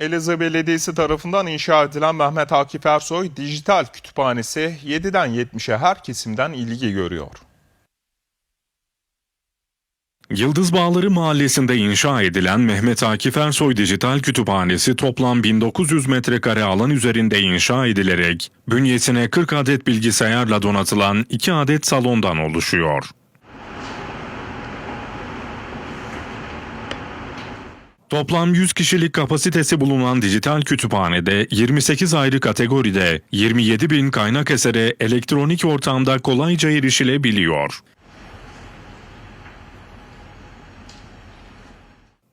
Elazığ Belediyesi tarafından inşa edilen Mehmet Akif Ersoy Dijital Kütüphanesi 7'den 70'e her kesimden ilgi görüyor. Yıldız Bağları Mahallesi'nde inşa edilen Mehmet Akif Ersoy Dijital Kütüphanesi toplam 1900 metrekare alan üzerinde inşa edilerek bünyesine 40 adet bilgisayarla donatılan 2 adet salondan oluşuyor. Toplam 100 kişilik kapasitesi bulunan dijital kütüphanede 28 ayrı kategoride 27 bin kaynak esere elektronik ortamda kolayca erişilebiliyor.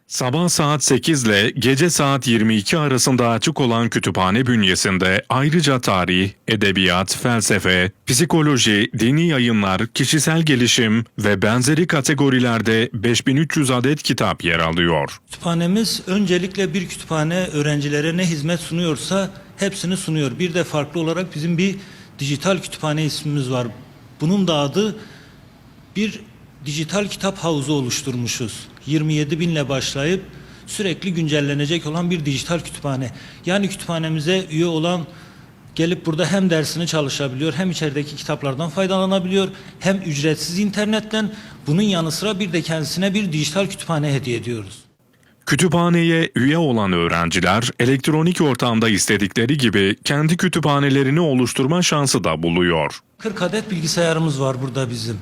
Sabah saat 8 ile gece saat 22 arasında açık olan kütüphane bünyesinde ayrıca tarih, edebiyat, felsefe, psikoloji, dini yayınlar, kişisel gelişim ve benzeri kategorilerde 5300 adet kitap yer alıyor. Kütüphanemiz öncelikle bir kütüphane öğrencilere ne hizmet sunuyorsa hepsini sunuyor. Bir de farklı olarak bizim bir dijital kütüphane ismimiz var. Bunun da adı bir dijital kitap havuzu oluşturmuşuz. 27 binle başlayıp sürekli güncellenecek olan bir dijital kütüphane. Yani kütüphanemize üye olan gelip burada hem dersini çalışabiliyor hem içerideki kitaplardan faydalanabiliyor hem ücretsiz internetten bunun yanı sıra bir de kendisine bir dijital kütüphane hediye ediyoruz. Kütüphaneye üye olan öğrenciler elektronik ortamda istedikleri gibi kendi kütüphanelerini oluşturma şansı da buluyor. 40 adet bilgisayarımız var burada bizim.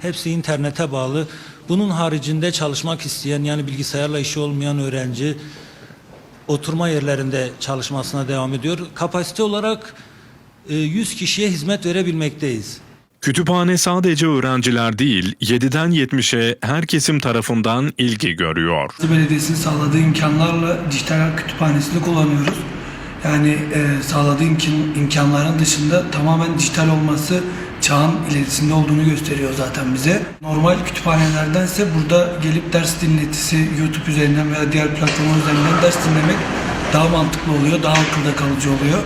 Hepsi internete bağlı. Bunun haricinde çalışmak isteyen yani bilgisayarla işi olmayan öğrenci oturma yerlerinde çalışmasına devam ediyor. Kapasite olarak e, 100 kişiye hizmet verebilmekteyiz. Kütüphane sadece öğrenciler değil, 7'den 70'e her kesim tarafından ilgi görüyor. Elazığ Belediyesi'nin sağladığı imkanlarla dijital kütüphanesini kullanıyoruz. Yani e, sağladığı imkan, imkanların dışında tamamen dijital olması çağın ilerisinde olduğunu gösteriyor zaten bize. Normal kütüphanelerdense burada gelip ders dinletisi YouTube üzerinden veya diğer platformlar üzerinden ders dinlemek daha mantıklı oluyor, daha akılda kalıcı oluyor.